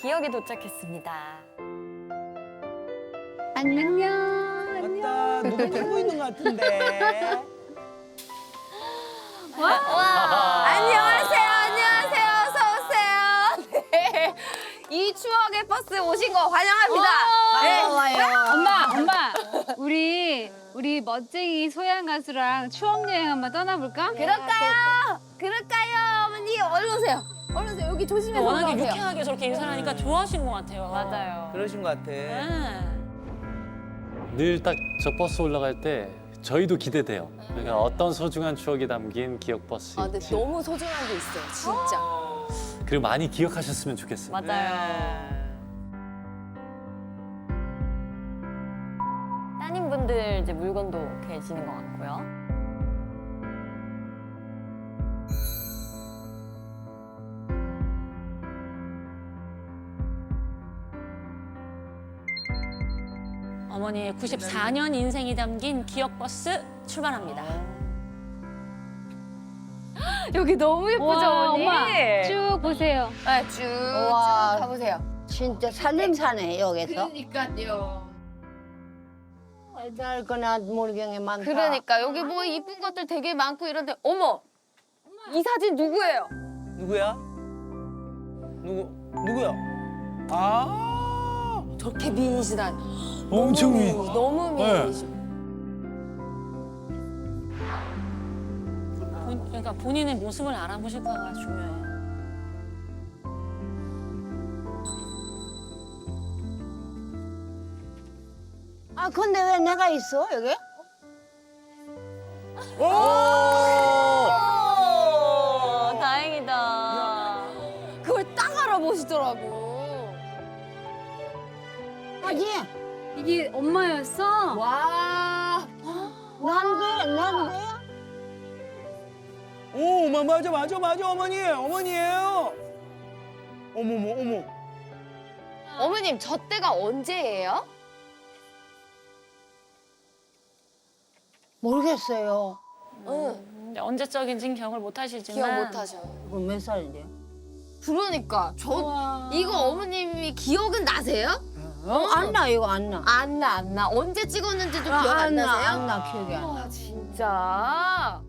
기억이 도착했습니다. 안녕. 맞다. 누구 들고 있는 것 같은데. 안녕하세요, 안녕하세요, 어서 오세요. 네. 이 추억의 버스 오신 거 환영합니다. 네. 엄마, 엄마. 우리 우리 멋쟁이 소양 가수랑 추억 여행 한번 떠나볼까? 그럴까요? 그럴까요, 어머니? 얼른 오세요. 오세요. 여기 조심해서 워낙에 올라오세요. 유쾌하게 저렇게 인사를 하니까 좋아하신 것 같아요. 맞아요. 그러신 것 같아. 네. 늘 딱 저 버스 올라갈 때 저희도 기대돼요. 그러니까 어떤 소중한 추억이 담긴 기억 버스. 아, 근데 너무 소중한 게 있어요, 진짜. 그리고 많이 기억하셨으면 좋겠어요. 맞아요. 따님분들 이제 물건도 계시는 것 같고요. 어머니의 94년 인생이 담긴 기억 버스 출발합니다. 여기 너무 예쁘죠, 와, 어머니? 엄마. 쭉 보세요. 네, 쭉, 우와. 쭉 가보세요. 진짜 살림사네 여기서. 그러니까요. 날 거나 물경에 많다. 그러니까 여기 뭐 이쁜 것들 되게 많고 이런데 어머 이 사진 누구예요? 누구야? 누구? 누구야? 아. 저렇게 미인이시다. 엄청 미- 미인, 너무 네. 미인이시. 본, 그러니까 본인의 모습을 알아보실까가 중요해요. 아 근데 왜 내가 있어 여기? 오. 어, 다행이다. 그걸 딱 알아보시더라고. 아지. 이게 엄마였어? 와. 난데 난데. 오, 어머, 맞아, 맞아, 맞아, 어머니, 어머니예요. 어머머, 어머. 어머님 저 때가 언제예요? 모르겠어요. 응. 근데 언제적인지는 기억을 못 하시지만 기억 못 하셔. 이거 몇 살인데요? 그러니까 저 우와. 이거 어머님이 기억은 나세요? 어, 안 나 이거 안 나. 안 나, 안 나. 언제 찍었는지도 기억 아, 안 나, 나세요? 안 나, 기억이 안 나. 와, 진짜.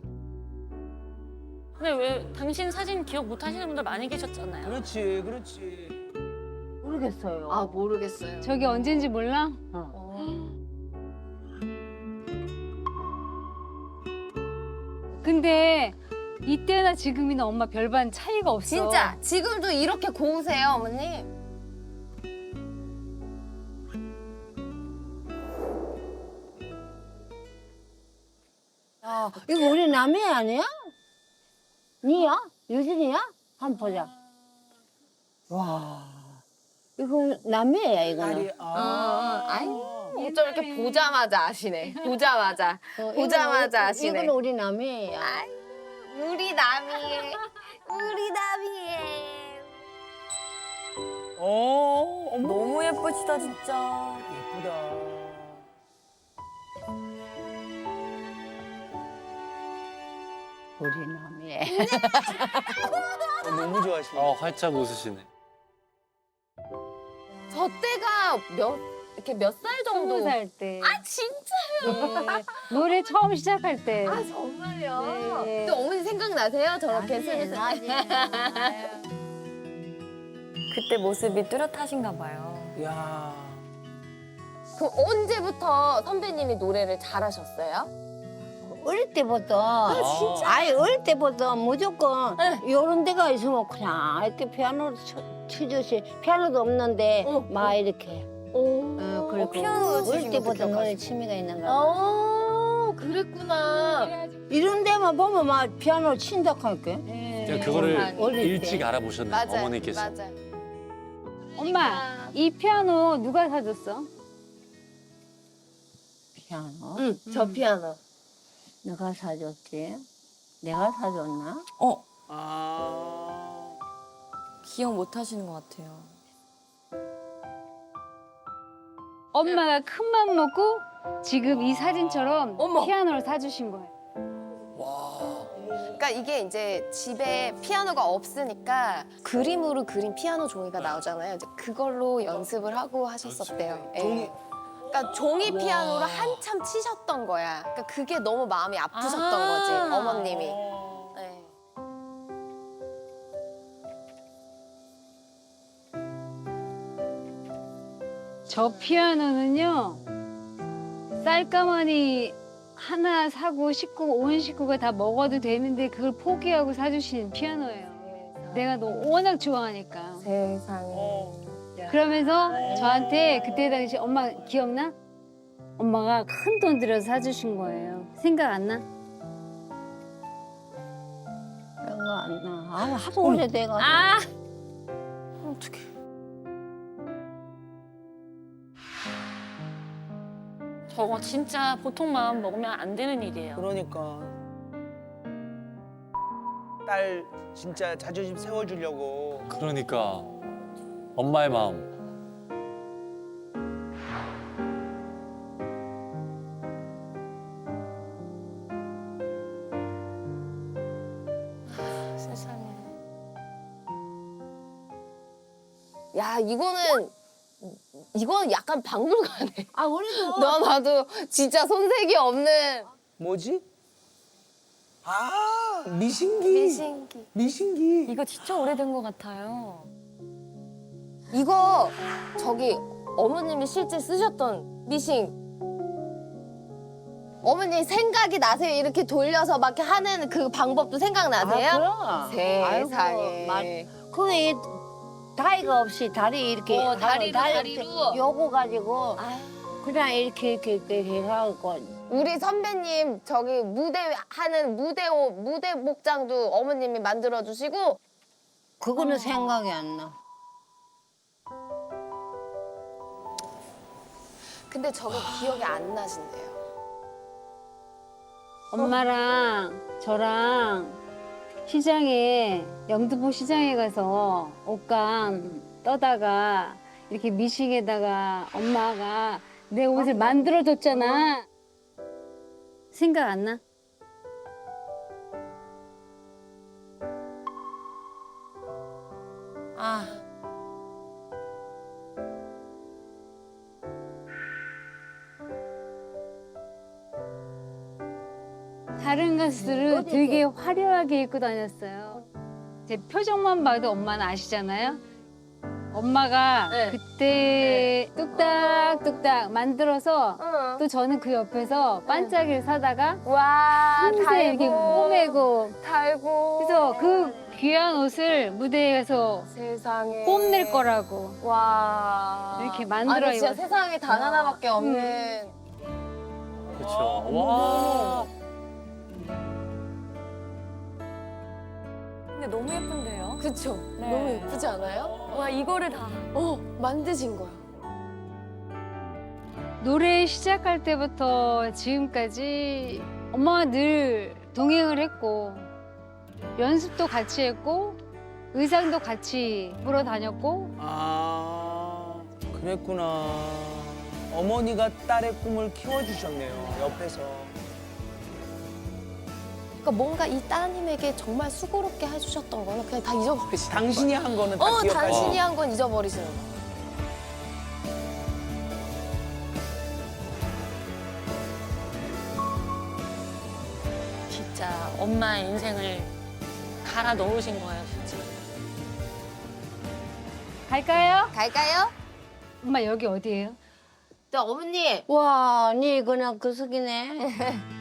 근데 왜 당신 사진 기억 못 하시는 분들 많이 계셨잖아요. 그렇지, 그렇지. 모르겠어요. 아, 모르겠어요. 저기 언젠지 몰라? 근데 이때나 지금이나 엄마 별반 차이가 없어. 진짜 지금도 이렇게 고우세요, 어머님? 아, 이거 우리 남이 아니야? 니야? 유진이야? 한번 보자. 와. 이거 남이야 이거는. 아. 아이, 어쩜 이렇게 보자마자 아시네. 보자마자. 어, 보자마자 이거는- 아시네. 이건 우리 남이야. 우리 남이의, 우리 남이의. 어, 어머. 너무 예쁘시다, 진짜. 우리 남이. 어, 너무 좋아하시네. 어, 활짝 웃으시네. 저 때가 몇, 이렇게 몇 살 정도? 스무 살 때. 아, 진짜요? 네. 노래 처음 시작할 때. 아, 정말요? 네. 또 어머니 생각나세요? 저렇게 스무 살. 그때 모습이 뚜렷하신가 봐요. 야. 그럼 언제부터 선배님이 노래를 잘하셨어요? 어릴 때부터 아, 진짜 아예 어릴 때부터 무조건 이런 데가 있으면 그냥 이렇게 피아노 쳐, 치듯이 피아노도 없는데 어, 막 이렇게 오, 어, 그리고 피아노 어릴 때부터 기억하시고. 취미가 있는 거야 어, 그랬구나. 이런 데만 보면 막 피아노 친다 하니까 네. 그러니까 그거를 어릴 때. 일찍 알아보셨네요. 맞아요. 어머니께서. 맞아요. 엄마, 이 피아노 누가 사줬어? 피아노 응, 저 피아노. 내가 사줬지 내가 사줬나? 어, 아. 기억 못 하시는 것 같아요. 엄마가 큰 맘 먹고 지금 이 사진처럼 어머. 피아노를 사주신 거예요. 와. 그러니까 이게 이제 집에 피아노가 없으니까 그림으로 그린 피아노 종이가 나오잖아요. 이제 그걸로 연습을 하고 하셨었대요. 예. 종이- 그러니까 종이 피아노를 한참 치셨던 거야. 그러니까 그게 너무 마음이 아프셨던 아. 거지 어머님이. 네. 저 피아노는요 쌀가마니 하나 사고 식구 온 식구가 다 먹어도 되는데 그걸 포기하고 사주신 피아노예요. 내가 너무 워낙 좋아하니까. 세상에. 그러면서 저한테 그때 당시 엄마 기억나? 엄마가 큰 돈 들여서 사주신 거예요. 생각 안 나? 그거 안 나. 아, 하도 오래돼가지고. 아 어떡해. 저거 진짜 보통 마음 먹으면 안 되는 일이에요. 그러니까 딸 진짜 자존심 세워주려고 그러니까 엄마의 마음. 세상에. 야 이거는 이거는 약간 박물관에. 아, 우리도. 너 나도 진짜 손색이 없는 뭐지? 아 미신기 미신기. 미신기 이거 진짜 오래된 것 같아요. 이거 저기 어머님이 실제 쓰셨던 미싱. 어머니 생각이 나세요? 이렇게 돌려서 막 이렇게 하는 그 방법도 생각나세요? 아, 그럼. 세상에. 아이고, 그게 다리가 없이 다리 이렇게. 어, 하고 다리로, 다리 다리로. 이렇게 요거 가지고 그냥 이렇게 이렇게 이렇게 해갖고. 우리 선배님 저기 무대 하는 무대 옷 무대 목장도 어머님이 만들어 주시고 그거는 생각이 안 나. 근데 저거 기억이 안 나신대요. 엄마랑 저랑 시장에 영등포 시장에 가서 옷감 떠다가 이렇게 미싱에다가 엄마가 내 옷을 만들어 줬잖아. 생각 안 나? 되게 화려하게 입고 다녔어요. 제 표정만 봐도 엄마는 아시잖아요. 엄마가 네. 그때 뚝딱뚝딱 만들어서 응. 또 저는 그 옆에서 반짝이를 사다가 와 밤새 이렇게 꼬매고 달고 그래서 그 귀한 옷을 무대에 가서 세상에 뽐낼 거라고 와 이렇게 만들어 아니, 진짜 입었어. 세상에 단 하나밖에 없는 그렇죠. 와. 너무 예쁜데요? 그쵸 네. 너무 예쁘지 않아요? 와, 이거를 다. 어 만드신 거야 노래 시작할 때부터 지금까지 엄마가 늘 동행을 했고 연습도 같이 했고 의상도 같이 보러 다녔고 아 그랬구나 어머니가 딸의 꿈을 키워주셨네요 옆에서 그러니까 뭔가 이 따님에게 정말 수고롭게 해주셨던 거는 그냥 다 잊어버리시는 당신이 한 거는 다 어 기억하시고 당신이 한 건 잊어버리시는 거 진짜 엄마의 인생을 갈아 넣으신 거예요, 진짜. 갈까요? 갈까요? 엄마 여기 어디예요? 자 어머니 와, 니 그냥 그 속이네.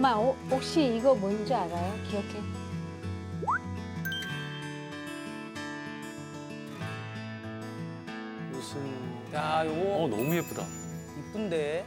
엄마 어, 혹시 이거 뭔지 알아요? 기억해? 무슨 야어 요거 너무 예쁘다. 이쁜데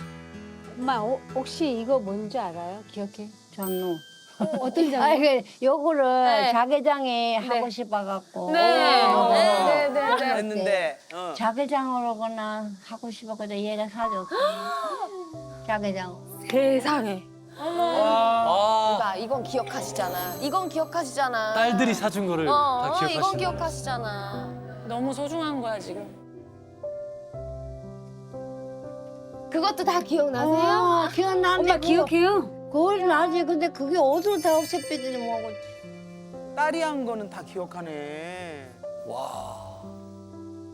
엄마 어, 혹시 이거 뭔지 알아요? 기억해? 장로. 어떤 장? 아, 그 요거를 네. 자개장에 하고 싶어갖고. 네. 어. 네, 네, 네. 했는데 어. 자개장으로거나 하고 싶었거든 얘가 사줬어. 자개장. 세상에 와 봐 이건 기억하시잖아. 이건 기억하시잖아. 딸들이 사준 거를 어, 다 어, 기억하시는 이건 기억하시잖아. 너무 소중한 거야, 지금. 그것도 다 기억나세요? 어, 기억나는데 엄마 기억해요? 그걸 나지. 근데 그게 어디로 다 없애빼더니 뭐고. 딸이 한 거는 다 기억하네.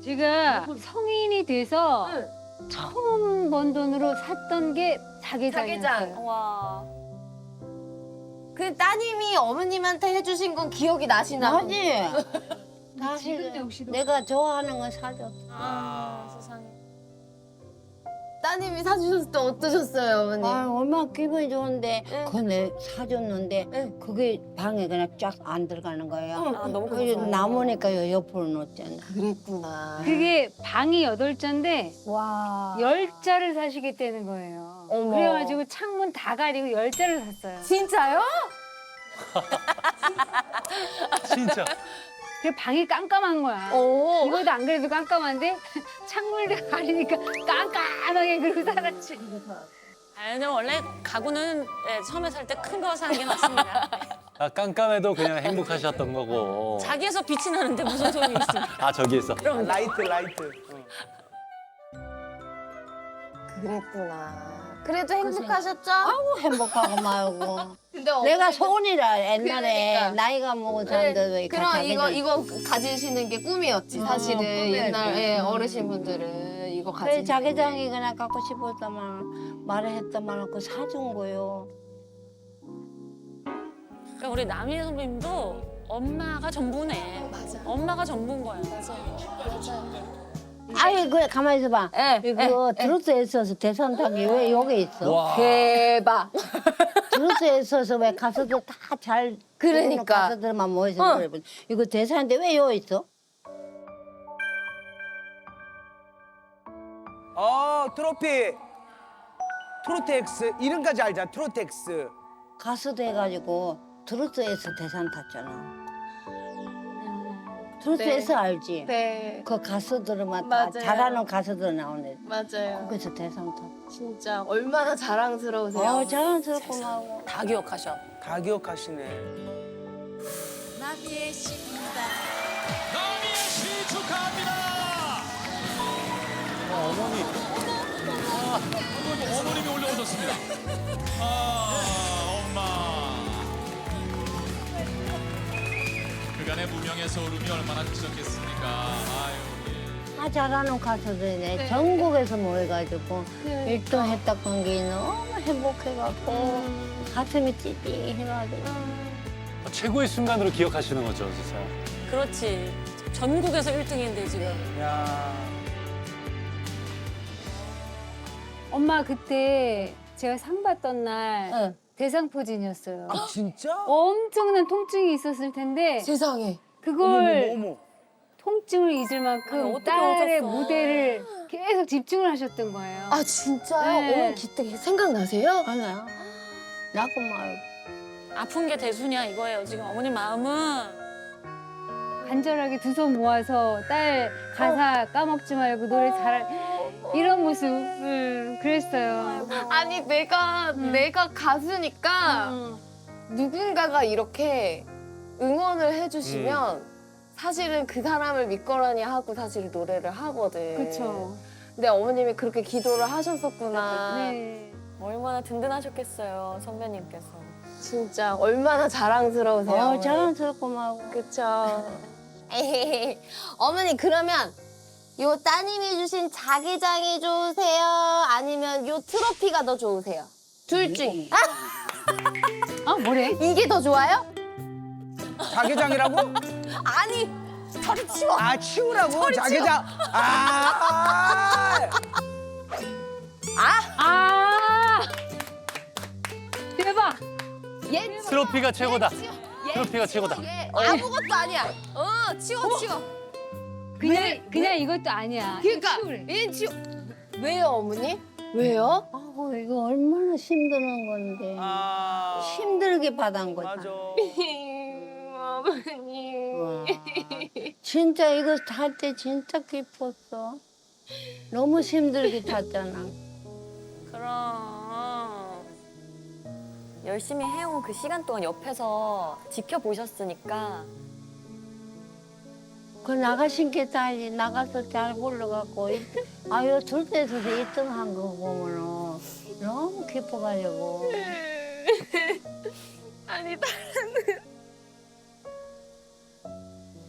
제가 성인이 돼서 처음 번 돈으로 샀던 게 자개장이었어요. 자개장. 와. 그 따님이 어머님한테 해주신 건 기억이 나시나? 지금도 사실 역시 내가 좋아하는 거 사줘 아, 세상에. 따님이 사주셨을 때 어떠셨어요, 어머니? 아 얼마나 기분이 좋은데 응. 그거 내 사줬는데 응. 그게 방에 그냥 쫙 안 들어가는 거야 아, 너무 그게. 남으니까 요 옆으로 놓잖아 그랬구나. 그게 방이 여덟 자인데 와. 열 자를 사시겠다는 거예요. 어머. 그래가지고 창문 다 가리고 열 자를 샀어요. 진짜요? 진짜. 그 방이 깜깜한 거야. 오. 이거도 안 그래도 깜깜한데 창문을 가리니까 깜깜하게 그러고 살았지. 아니, 원래 가구는 예, 처음에 살 때 큰 거 사는 게 맞습니다. 아, 깜깜해도 그냥 행복하셨던 거고. 자기에서 빛이 나는데 무슨 소용이 있어. 아, 저기에서. 아, 라이트 라이트. 어. 그랬구나. 그래도 행복하셨죠? 아우 행복하고 말고 근데 내가 소원이라 옛날에 그러니까. 나이가 먹은 사람들 왜 그럼 자기들- 이거 이거 가지시는 게 꿈이었지 사실은 꿈이었지. 옛날 어르신분들은 이거 그래 자기장이 그냥 갖고 싶었다만 말을 했다만 그 사준 거요 그러니까 우리 남희 선배님도 엄마가 전부네. 맞아. 엄마가 전부인 거야. 맞아요 맞아요 아이 그래 가만히 있어봐 예, 이거 트로트에 있어서 대선탁이 왜 여기 있어 와. 대박 트로트에 있어서 왜 가수들 다 잘 그러니까. 가수들만 모여서 어. 그래 이거 대사인데 왜 여기 있어 어 트로피. 트로텍스 이름까지 알자. 트로텍스. 가수도 해가지고 트로트에서 대상 탔잖아 트로트에서 알지 네 그 가수들만 다 맞아요. 잘하는 가수들 나오네 맞아요 거기서 대상 탔 진짜 얼마나 자랑스러우세요 어, 자연스럽고 하고 다 기억하셔. 다 기억하시네. 나비의 시 축하합니다. 어, 어머니. 어머니, 그간의 무명의 소름이 얼마나 크셨겠습니까? 아유, 예. 다 잘하는 가수들이네 전국에서 모여가지고 일 1등 했다던 게 너무 행복해갖고 가슴이 찌릿해가지고 어, 최고의 순간으로 기억하시는 거죠, 진짜. 그렇지. 전국에서 1등인데 지금. 야. 엄마 그때 제가 상 받던 날 응. 대상포진이었어요. 아 진짜? 엄청난 통증이 있었을 텐데 세상에 그걸 어머 어머. 통증을 잊을 만큼 아니, 어떻게 딸의 오셨어? 무대를 계속 집중을 하셨던 거예요. 아 진짜요? 네. 어머니 그때 생각나세요? 하나 나고 말고 아픈 게 대수냐 이거예요. 지금 어머님 마음은 간절하게 두 손 모아서 딸 가사 까먹지 말고 노래 잘 이런 모습을 그랬어요. 아니 내가 내가 가수니까 음. 누군가가 이렇게 응원을 해주시면 사실은 그 사람을 믿거라니 하고 사실 노래를 하거든. 그렇죠. 근데 어머님이 그렇게 기도를 하셨었구나. 네. 얼마나 든든하셨겠어요 선배님께서. 진짜 얼마나 자랑스러우세요. 어, 어머니. 자연스럽고 말고 그쵸. 어머니 그러면 요 따님이 주신 자기장이 좋으세요? 아니면 요 트로피가 더 좋으세요? 둘 중. 아, 아 뭐래? 이게 더 좋아요? 자개장이라고? 아니, 저리 치워. 아 치우라고? 자개장. 아. 아 대박. 얘 트로피가 최고다. 얘 트로피가 최고다. 얘 아무것도 아니야. 어, 치워, 치워. 그냥 그냥 이것도 아니야. 그러니까 치우래. 얘 치워. 왜요, 어머니? 왜요? 아우 이거 얼마나 힘드는 건데 아. 힘들게 받은 거다 맞아. 어머니. 와. 진짜 이거 탈 때 진짜 기뻤어 너무 힘들게 탔잖아 그럼 열심히 해온 그 시간 동안 옆에서 지켜보셨으니까 그 나가신 게다 이제 나가서 잘 불러갖고 아유 둘 때도 1등 한 거 보면은 너무 기뻐가지고 아니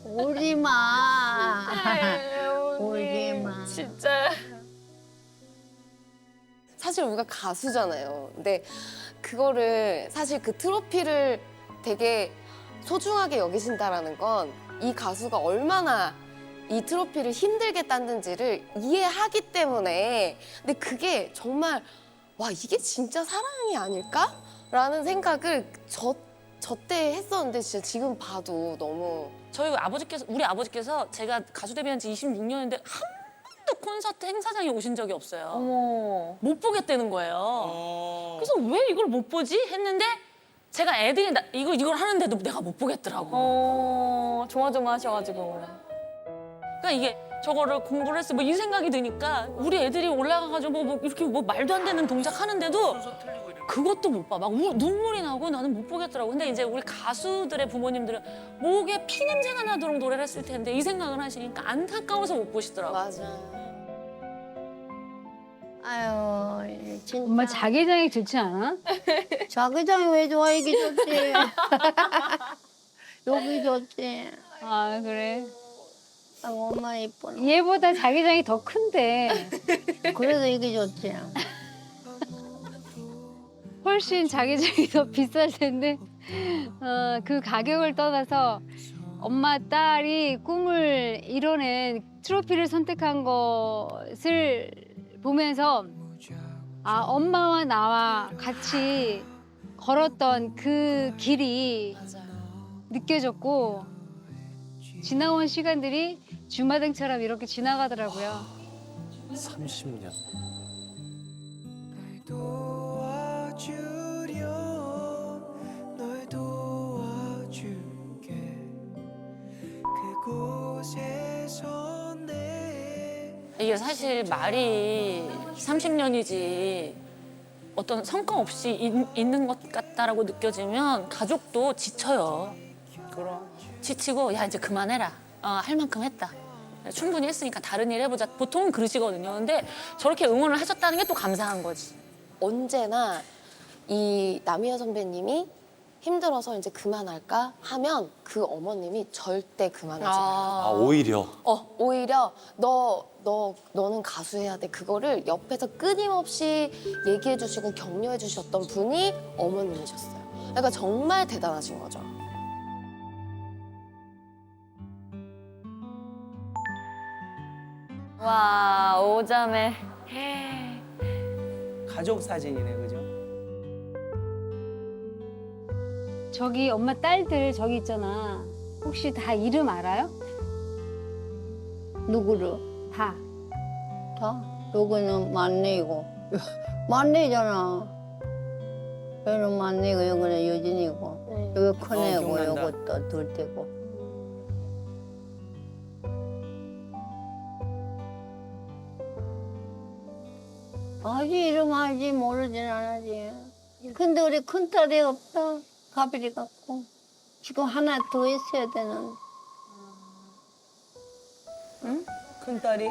울지 마 울지 마 진짜. 사실 우리가 가수잖아요. 근데 그거를 사실 그 트로피를 되게 소중하게 여기신다라는 건 이 가수가 얼마나 이 트로피를 힘들게 땄는지를 이해하기 때문에 근데 그게 정말 와 이게 진짜 사랑이 아닐까? 라는 생각을 저, 저 때 했었는데 진짜 지금 봐도 너무 저희 아버지께서 우리 아버지께서 제가 가수 데뷔한 지 26년인데 한 번도 콘서트 행사장에 오신 적이 없어요. 어머. 못 보겠다는 거예요. 어. 그래서 왜 이걸 못 보지 했는데 제가 애들이 나, 이걸 이걸 하는데도 내가 못 보겠더라고. 어, 조마조마하셔가지고. 그러니까 이게 저거를 공부를 했어 뭐 이 생각이 드니까 우리 애들이 올라가가지고 뭐, 뭐 이렇게 뭐 말도 안 되는 동작 하는데도 그것도 못 봐. 막 우- 눈물이 나고 나는 못 보겠더라고. 근데 이제 우리 가수들의 부모님들은 목에 피 냄새가 나도록 노래를 했을 텐데 이 생각을 하시니까 안타까워서 못 보시더라고. 맞아. 아유 진짜. 엄마 자개장이 좋지 않아? 자기장이 왜 좋아? 이게 좋지. 여기 좋지. 아 그래. 아, 엄마 이뻐 얘보다 자개장이 더 큰데. 그래도 이게 좋지. 훨씬 자개장이 더 비쌀 텐데. 어, 그 가격을 떠나서 엄마 딸이 꿈을 이뤄낸 트로피를 선택한 것을 보면서 아 엄마와 나와 같이 걸었던 그 길이. 느껴졌고 지나온 시간들이 주마등처럼 이렇게 지나가더라고요. 30년. 사실 말이 30년이지 어떤 성과 없이 있, 있는 것 같다라고 느껴지면 가족도 지쳐요. 그럼. 지치고 야 이제 그만해라. 어, 할 만큼 했다. 충분히 했으니까 다른 일 해보자. 보통은 그러시거든요. 근데 저렇게 응원을 하셨다는 게 또 감사한 거지. 언제나 이 남희애 선배님이 힘들어서 이제 그만할까 하면 그 어머님이 절대 그만하지 않아요. 아 오히려 어, 오히려 너, 너, 너는 가수해야 돼. 그거를 옆에서 끊임없이 얘기해 주시고 격려해 주셨던 분이 어머님이셨어요. 그러니까 정말 대단하신 거죠. 와, 오자매. 가족 사진이네, 그죠? 저기 엄마 딸들 저기 있잖아. 혹시 다 이름 알아요? 누구를? 다. 다? 여기는 만내이고. 만내잖아. 여기는 만내고 여기는 여진이고. 여기 큰애고 어, 기억난다. 요것도 둘째고. 아직 이름 알지 모르진 않았지. 근데 우리 큰딸이 없다 가비리 갖고 지금 하나 더 있어야 되는 큰 딸이.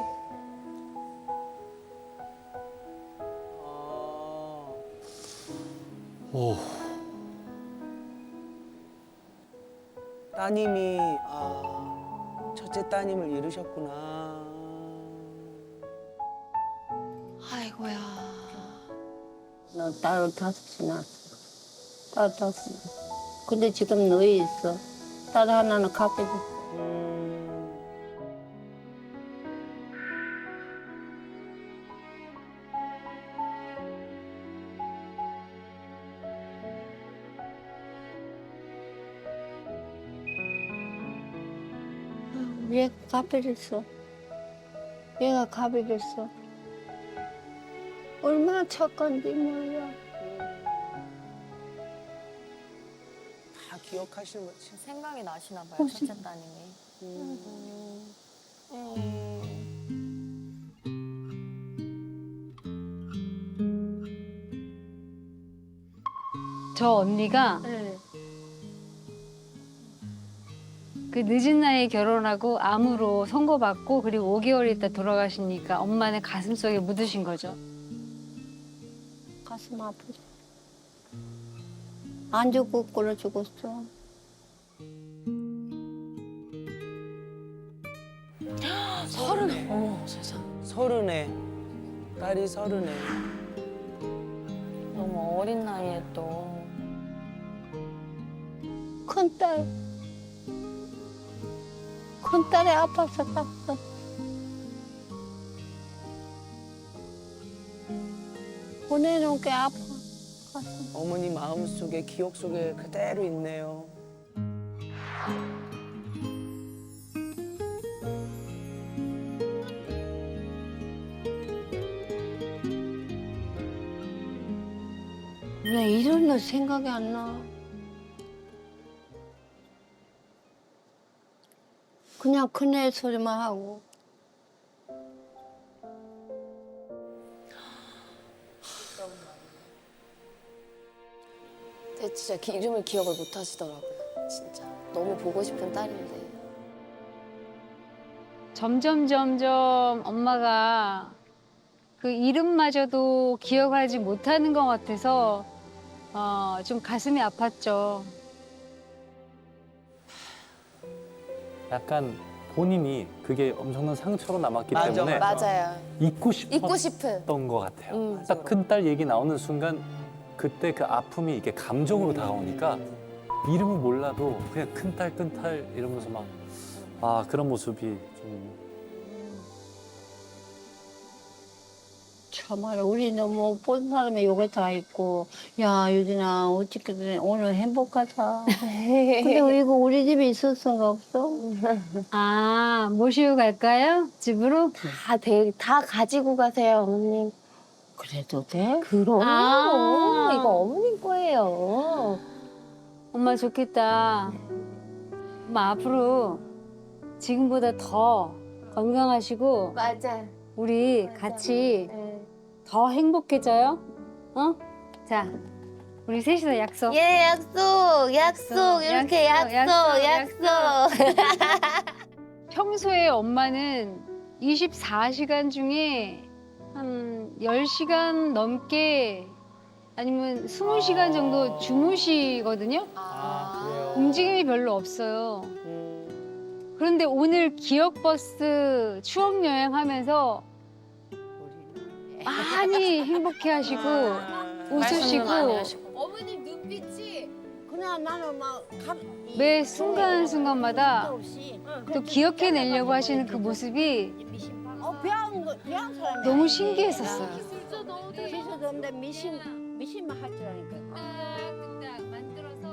아, 오 따님이 아 첫째 따님을 잃으셨구나. 아이고야. 나 딸을 다섯이 낳았어. 딸 다섯. 근데 지금 너희 있어. 딸 하나는 돼. 음, 얘가 가게 됐어. 얘가 가게 됐어. 얼마나 착한지 몰라. 기억하시는 거지. 생각이 나시나 봐요, 첫째 따님이. 저 언니가 그 늦은 나이에 결혼하고 암으로 선고받고 그리고 5개월 있다 돌아가시니까 엄마는 가슴 속에 묻으신 거죠. 가슴 아프죠. 안 죽고 꼴로 죽었어. 서른에. 어머 세상. 서른에 딸이 서른에 너무 어린 나이에 또. 큰 딸. 큰 딸이 아파서 갔어. 보내놓은 게 아파. 어머니 마음 속에 기억 속에 그대로 있네요. 왜 이런 거 생각이 안 나? 그냥 큰애 소리만 하고. 근데 진짜 기- 이름을 기억을 못 하시더라고요. 진짜 너무 보고 싶은 딸인데. 점점 점점 엄마가 그 이름마저도 기억하지 못하는 것 같아서 어, 좀 가슴이 아팠죠. 약간 본인이 그게 엄청난 상처로 남았기 맞아, 때문에 맞아. 맞아요. 잊고 싶었던 잊고 싶은. 것 같아요. 음. 딱큰 딸 얘기 나오는 순간 그때 그 아픔이 이게 감정으로 다가오니까 이름을 몰라도 그냥 큰딸 큰딸 이러면서 막 아 그런 모습이 좀 정말 우리 너무 본 사람의 욕에 다 있고 야 유진아 어떻게든 오늘 행복하다. 근데 이거 우리 집에 있을 수가 없어. 아 모시고 갈까요? 집으로? 다, 대, 다 가지고 가세요, 어머님. 그래도 돼? 그럼 아. 이거 어머님 거예요. 엄마 좋겠다. 엄마 앞으로 지금보다 더 건강하시고 맞아. 우리 같이 네. 더 행복해져요. 어? 자, 우리 셋이서 약속. 예, 약속, 약속, 이렇게 약속, 약속, 약속, 약속. 평소에 엄마는 24시간 중에 한 10시간 넘게 아니면 20시간 정도 주무시거든요. 아, 그래요? 움직임이 별로 없어요. 음, 그런데 오늘 기억버스 추억 여행 하면서 많이 행복해 하시고 웃으시고 많이 하시고. 어머님 눈빛이 그냥 나는 막매 순간순간마다 또 기억해내려고 하시는 그 모습이 너무 신기했었어요. 기술도 미신 미신만 할 줄 아니까.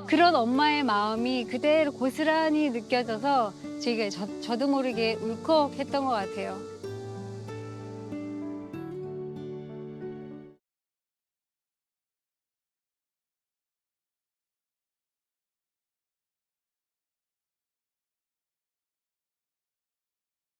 그런 엄마의 마음이 그대로 고스란히 느껴져서 제가 저, 저도 모르게 울컥했던 것 같아요.